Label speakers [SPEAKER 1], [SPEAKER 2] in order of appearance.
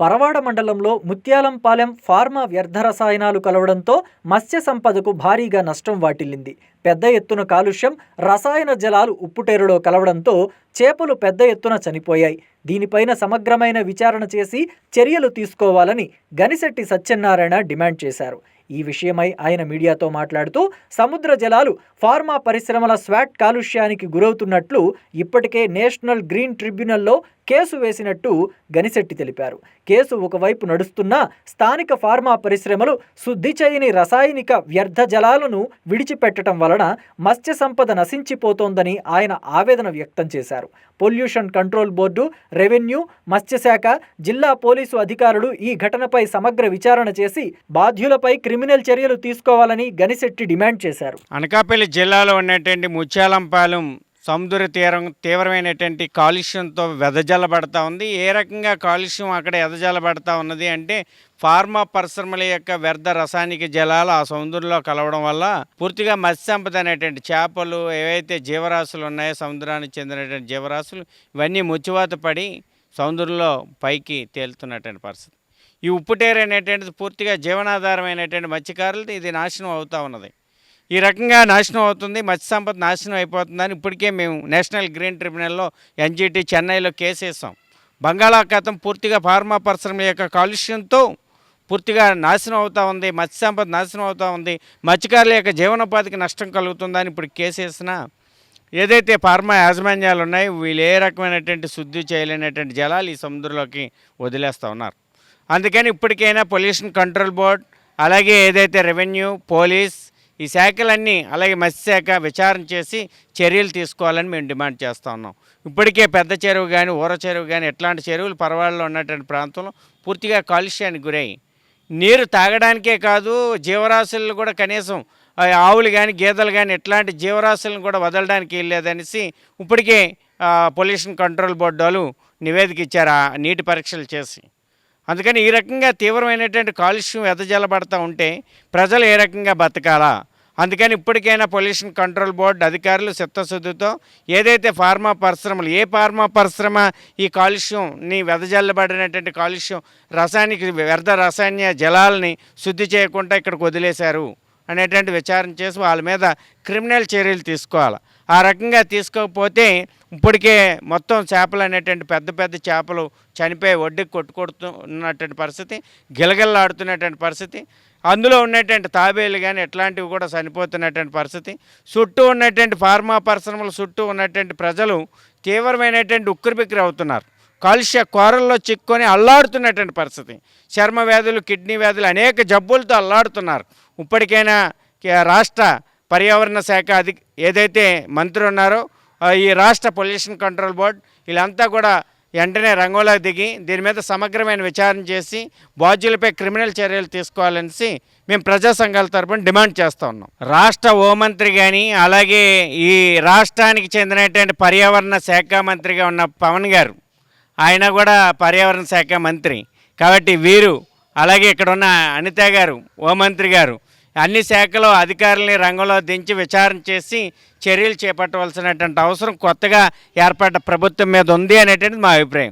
[SPEAKER 1] పరవాడ మండలంలో ముత్యాలంపాలెం ఫార్మా వ్యర్థ రసాయనాలు కలవడంతో మత్స్య సంపదకు భారీగా నష్టం వాటిల్లింది. పెద్ద ఎత్తున కాలుష్యం రసాయన జలాలు ఉప్పుటేరులో కలవడంతో చేపలు పెద్ద ఎత్తున చనిపోయాయి. దీనిపైన సమగ్రమైన విచారణ చేసి చర్యలు తీసుకోవాలని గనిశెట్టి సత్యనారాయణ డిమాండ్ చేశారు. ఈ విషయమై ఆయన మీడియాతో మాట్లాడుతూ సముద్ర జలాలు ఫార్మా పరిశ్రమల స్వాట్ కాలుష్యానికి గురవుతున్నట్లు ఇప్పటికే నేషనల్ గ్రీన్ ట్రిబ్యునల్లో కేసు వేసినట్టు గనిశెట్టి తెలిపారు. కేసు ఒకవైపు నడుస్తున్నా స్థానిక ఫార్మా పరిశ్రమలు శుద్ధి చేయని రసాయనిక వ్యర్థ జలాలను విడిచిపెట్టడం వలన మత్స్య సంపద నశించిపోతోందని ఆయన ఆవేదన వ్యక్తం చేశారు. పొల్యూషన్ కంట్రోల్ బోర్డు రెవెన్యూ మత్స్యశాఖ జిల్లా పోలీసు అధికారులు ఈ ఘటనపై సమగ్ర విచారణ చేసి బాధ్యులపై క్రిమినల్ చర్యలు తీసుకోవాలని గనిశెట్టి డిమాండ్ చేశారు.
[SPEAKER 2] అనకాపల్లి జిల్లాలో ఉన్నటువంటి ముత్యాలంపాలెం సముద్ర తీరం తీవ్రమైనటువంటి కాలుష్యంతో వెదజల్లబడతా ఉంది. ఏ రకంగా కాలుష్యం అక్కడ ఎదజల్లబడతా ఉన్నది అంటే ఫార్మా పరిశ్రమల యొక్క వ్యర్థ రసాయనిక జలాలు ఆ సముద్రంలో కలవడం వల్ల పూర్తిగా మత్స్య సంపద అనేటువంటి చేపలు ఏవైతే జీవరాశులు ఉన్నాయో సముద్రానికి చెందినటువంటి జీవరాశులు ఇవన్నీ ముచ్చివాత పడి సముద్రంలో పైకి తేలుతున్నటువంటి పరిస్థితి. ఈ ఉప్పుటేరు అనేటువంటిది పూర్తిగా జీవనాధారమైనటువంటి మత్స్యకారులది. ఇది నాశనం అవుతూ ఉన్నది. ఈ రకంగా నాశనం అవుతుంది మత్స్య సంపద నాశనం అయిపోతుందని ఇప్పటికే మేము నేషనల్ గ్రీన్ ట్రిబ్యునల్లో ఎన్జిటి చెన్నైలో కేసు వేసాం బంగాళాఖాతం పూర్తిగా ఫార్మా పరిశ్రమ యొక్క కాలుష్యంతో పూర్తిగా నాశనం అవుతూ ఉంది మత్స్య సంపద నాశనం అవుతూ ఉంది మత్స్యకారుల యొక్క జీవనోపాధికి నష్టం కలుగుతుందని ఇప్పుడు కేసు వేసినా ఏదైతే ఫార్మా యాజమాన్యాలు ఉన్నాయో వీళ్ళు ఏ రకమైనటువంటి శుద్ధి చేయలేనటువంటి జలాలు ఈ సముద్రంలోకి వదిలేస్తూ ఉన్నారు. అందుకని ఇప్పటికైనా పొల్యూషన్ కంట్రోల్ బోర్డ్ అలాగే ఏదైతే రెవెన్యూ పోలీస్ ఈ శాఖలన్నీ అలాగే మత్స్యశాఖ విచారణ చేసి చర్యలు తీసుకోవాలని మేము డిమాండ్ చేస్తూ ఉన్నాం. ఇప్పటికే పెద్ద చెరువు కానీ ఊర చెరువు కానీ ఇట్లాంటి చెరువులు పరవాడలో ఉన్నటువంటి ప్రాంతంలో పూర్తిగా కాలుష్యానికి గురయ్యి నీరు తాగడానికే కాదు జీవరాశులను కూడా కనీసం ఆవులు కానీ గేదెలు కానీ ఎట్లాంటి జీవరాశులను కూడా వదలడానికి వెళ్ళేదనేసి ఇప్పటికే పొల్యూషన్ కంట్రోల్ బోర్డు వాళ్ళు నివేదిక ఇచ్చారు ఆ నీటి పరీక్షలు చేసి. అందుకని ఈ రకంగా తీవ్రమైనటువంటి కాలుష్యం ఎదజల్లబడతా ఉంటే ప్రజలు ఏ రకంగా బతకాలా? అందుకని ఇప్పటికైనా పొల్యూషన్ కంట్రోల్ బోర్డు అధికారులు చిత్తశుద్ధితో ఏదైతే ఫార్మా పరిశ్రమలు ఏ ఫార్మా పరిశ్రమ ఈ కాలుష్యంని వెదజల్లబడినటువంటి కాలుష్యం రసాయనిక వ్యర్థ రసాయన జలాలని శుద్ధి చేయకుండా ఇక్కడికి వదిలేశారు అనేటువంటి విచారణ చేసి వాళ్ళ మీద క్రిమినల్ చర్యలు తీసుకోవాలి. ఆ రకంగా తీసుకోకపోతే ఇప్పటికే మొత్తం చేపలు అనేటువంటి పెద్ద పెద్ద చేపలు చనిపోయి ఒడ్డుకి కొట్టుకొడుతున్నటువంటి పరిస్థితి గిలగిల్లాడుతున్నటువంటి పరిస్థితి అందులో ఉన్నటువంటి తాబేలు కానీ ఇట్లాంటివి కూడా చనిపోతున్నటువంటి పరిస్థితి చుట్టూ ఉన్నటువంటి ఫార్మా పరిశ్రమల చుట్టూ ఉన్నటువంటి ప్రజలు తీవ్రమైనటువంటి ఉక్కిరిబిక్కిరి అవుతున్నారు. కాలుష్య కూరల్లో చిక్కుకొని అల్లాడుతున్నటువంటి పరిస్థితి. చర్మ వ్యాధులు కిడ్నీ వ్యాధులు అనేక జబ్బులతో అల్లాడుతున్నారు. ఇప్పటికైనా రాష్ట్ర పర్యావరణ శాఖ అధి ఏదైతే మంత్రి ఉన్నారో ఈ రాష్ట్ర పొల్యూషన్ కంట్రోల్ బోర్డ్ వీళ్ళంతా కూడా వెంటనే రంగంలోకి దిగి దీని మీద సమగ్రమైన విచారణ చేసి బాధ్యులపై క్రిమినల్ చర్యలు తీసుకోవాలనేసి మేము ప్రజా సంఘాల తరపున డిమాండ్ చేస్తూ ఉన్నాం. రాష్ట్ర హోంమంత్రి కానీ అలాగే ఈ రాష్ట్రానికి చెందినటువంటి పర్యావరణ శాఖ మంత్రిగా ఉన్న పవన్ గారు ఆయన కూడా పర్యావరణ శాఖ మంత్రి. కాబట్టి వీరు అలాగే ఇక్కడ ఉన్న అనిత గారు హోంమంత్రి గారు అన్ని శాఖలు అధికారులని రంగంలో దించి విచారణ చేసి చర్యలు చేపట్టవలసినటువంటి అవసరం కొత్తగా ఏర్పడ్డ ప్రభుత్వం మీద ఉంది అనేటువంటిది మా అభిప్రాయం.